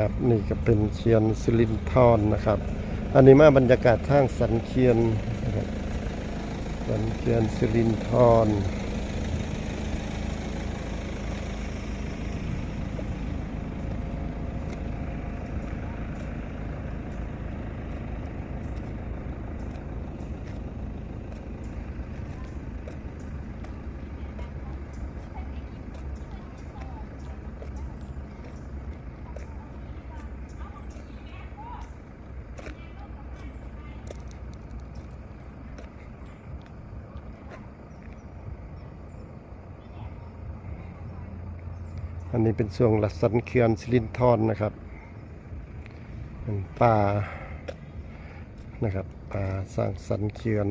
ครับนี่ก็เป็นเชียนสิรินทรนะครับ อันนี้มาบรรยากาศทางสันเคียนสันเคียนสิรินทร อันนี้เป็นส่วงละสันเคียนสิรินทรนะครับ เป็นป่านะครับป่าสร้างสันเคียน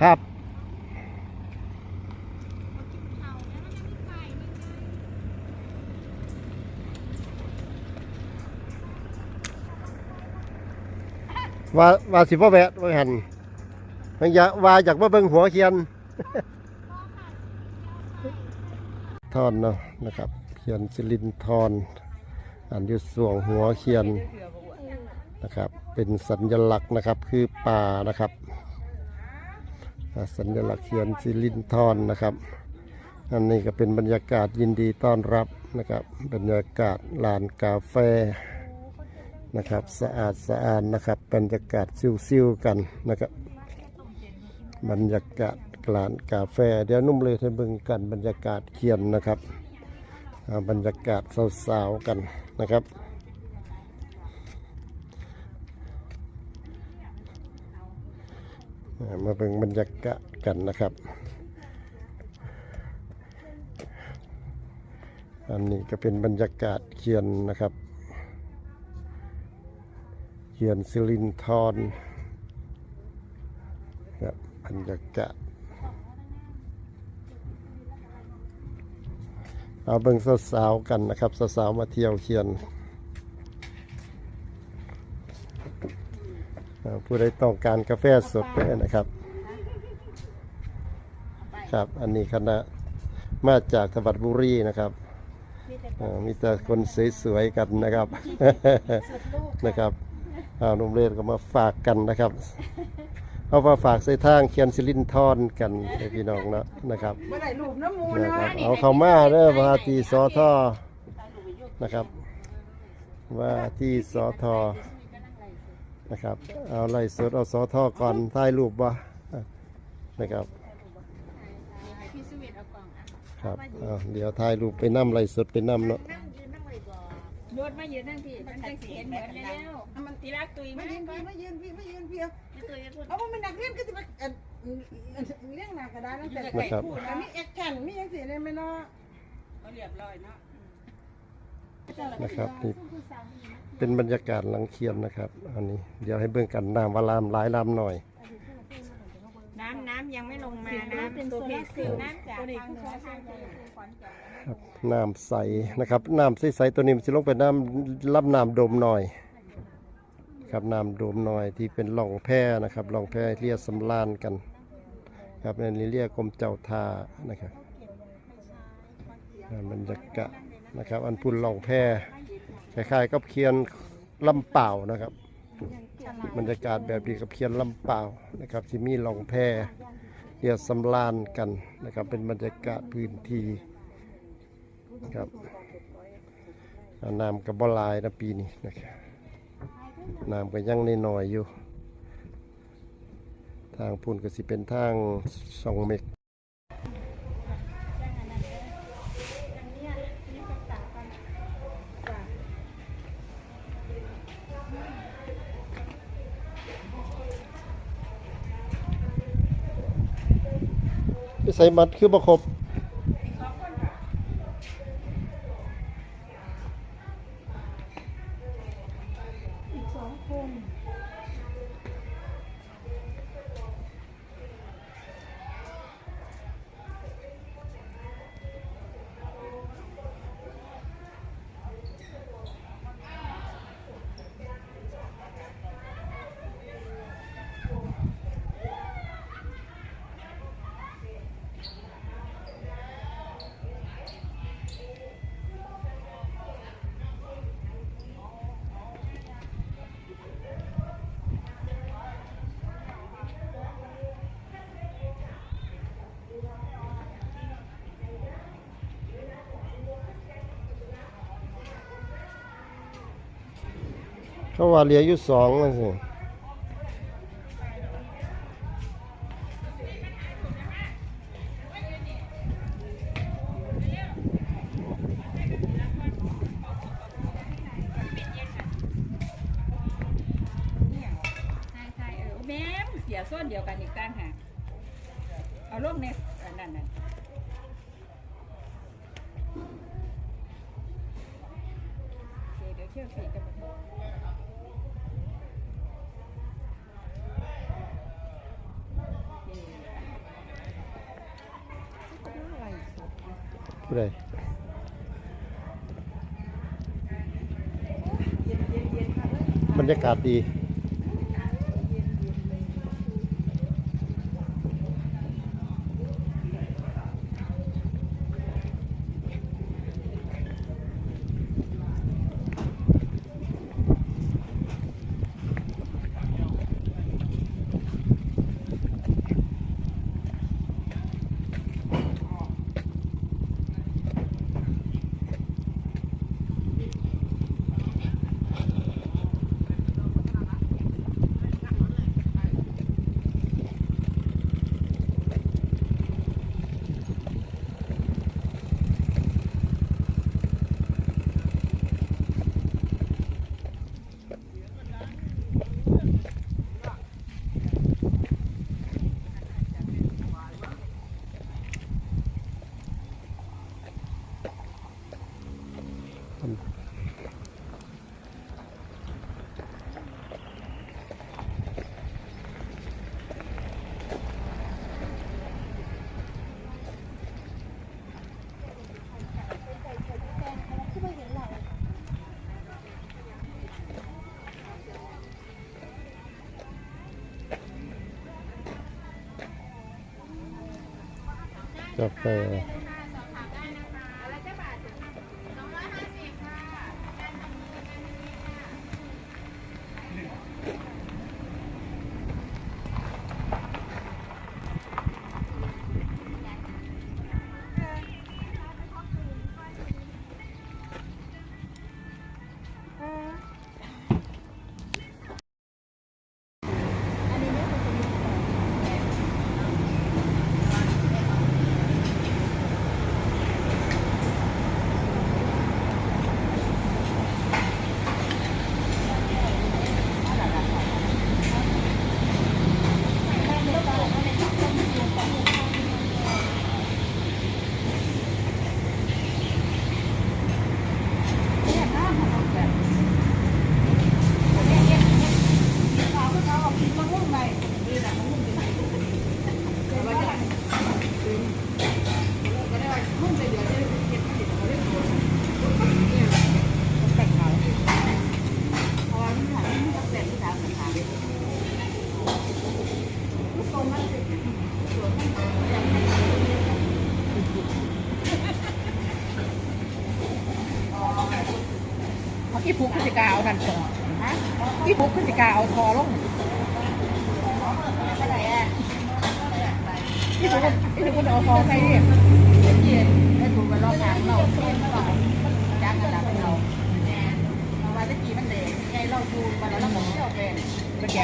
ครับว่าว่าสิบ่แวะว่าหันมันอยากว่าอยากมาเบิ่งหัวเขียนทอนเนาะนะครับ เขียนสิลินทอนอันอยู่ส่วงหัวเขียนนะครับ เป็นสัญลักษณ์นะครับคือป่านะครับ สัญลักษณ์เขียนสิลินทอนนะครับ อันนี้ก็เป็นบรรยากาศยินดีต้อนรับนะครับ บรรยากาศลานกาแฟนะครับ สะอาดสะอาดนะครับบรรยากาศซิวๆกันนะครับ บรรยากาศลานกาแฟ เดี๋ยวนุ่มเลยให้เบิ่งกันบรรยากาศเขียนนะครับ บรรยากาศสาวๆกันนะครับอ่า มาเบิ่งบรรยากาศกันนะครับ อันนี้ก็เป็นบรรยากาศเขียนนะครับ เขียนสิรินทรครับบรรยากาศเอาเบิ่งสาวๆกันนะครับสาวๆมาเที่ยวเขียนอ่า ผู้ใดต้องการกาแฟสดเนี่ยนะครับ ครับ อันนี้คณะมาจากจังหวัดบุรีนะครับอ่ามีแต่คนสวยๆกันนะครับ นะครับเอานมเล่ก็มาฝากกันนะครับ เอามาฝากใส่ทางเคียนสิลินทอนกันให้พี่น้องเนาะนะครับ เมื่อไหร่รูปน้ำมูนะนะครับเอาเข้ามาเด้อว่าที่สอทอนะครับ ว่าที่สอทอ นะครับเอาไล่สดเอาสอทอก่อนถ่ายรูปบ่นะครับพี่สวิตเอากล่องอะครับเอาเดี๋ยวถ่ายรูปไปนำไล่สดไปนำเนาะนั่งยืนนั่งเลยก่อนรถมายืนนั่งพี่มันจะเห็นเหมือนแล้วมันตีรักตุยไม่มายืนก่อพี่นไม่ยืนพี่ไม่ยืนพี่ไม่ตุยจะพูดเอาว่ามันนักเรียนก็จะมาเอ่อเรื่องหนักกระดานนั่นแต่นะครับอันนี้แอคชั่นมีอย่างสิเนี่ยไม่เนาะเขาเรียบร้อยเนาะ นะครับนี่เป็นบรรยากาศหลังเคียนนะครับ อันนี้เดี๋ยวให้เบิ่งกันน้ำวาลามหลายลามหน่อย น้ำน้ำยังไม่ลงมาน้ำเป็นโซลาร์เซลล์น้ำจากทางเหนือทางเหนือขอนแก่นครับน้ำใสนะครับน้ำใสๆตัวนี้มันจะลงไปน้ำรับน้ำโดมหน่อย ครับน้ำโดมหน่อยที่เป็นหล่องแพร่นะครับหล่องแพร่เรียกสำรานกัน ครับในนี้เรียกกรมเจ้าท่านะครับอ่าบรรยากาศ นะครับ อันพุ่นล่องแพร่คล้ายๆกับเคียนลำเปล่านะครับบรรยากาศแบบนี้กับเคียนลำเปล่านะครับที่มีล่องแพรเรียสำรานกันนะครับ เป็นบรรยากาศพื้นที่ครับอ่าน้ำกับบลายนะปีนี้นะครับน้ำก็ยังน้อยอยู่ ทางพุ่นก็สิเป็นทางสองเมก ใส่มัดคือประครบ เขาว่าเหลืออยู่สองนั่นสิใช่ใช่เออแม่มเสียส้นเดียวกันอีกตั้งหากเอาลงในอันนั่นน่ะโอเดี๋ยวเชื่อผีกัน ผู้ใดบรรยากาศดี กาแฟ กพฤติกาเอาทอลงอีพุกอีพุกเอาทอใส่ดิเย็นให้ถูกไปรอบทางเราเส้นก่อนจ้างกระดับเราเอาไว้ตะกี้มันเด็กไงเราดูไปแล้วเราบอกเที่ยวเป็นตะแก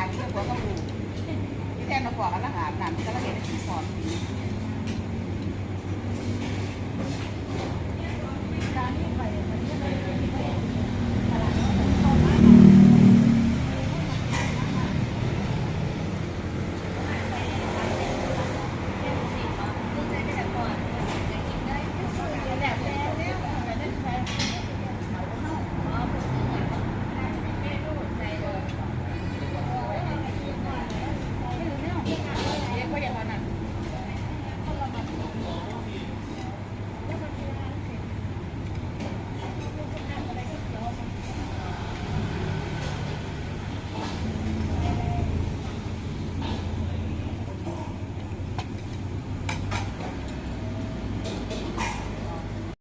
หาเรื่องหัวกระปูที่แทนมาบอกกันแล้วหาหนังก็แล้วเห็นที่สอน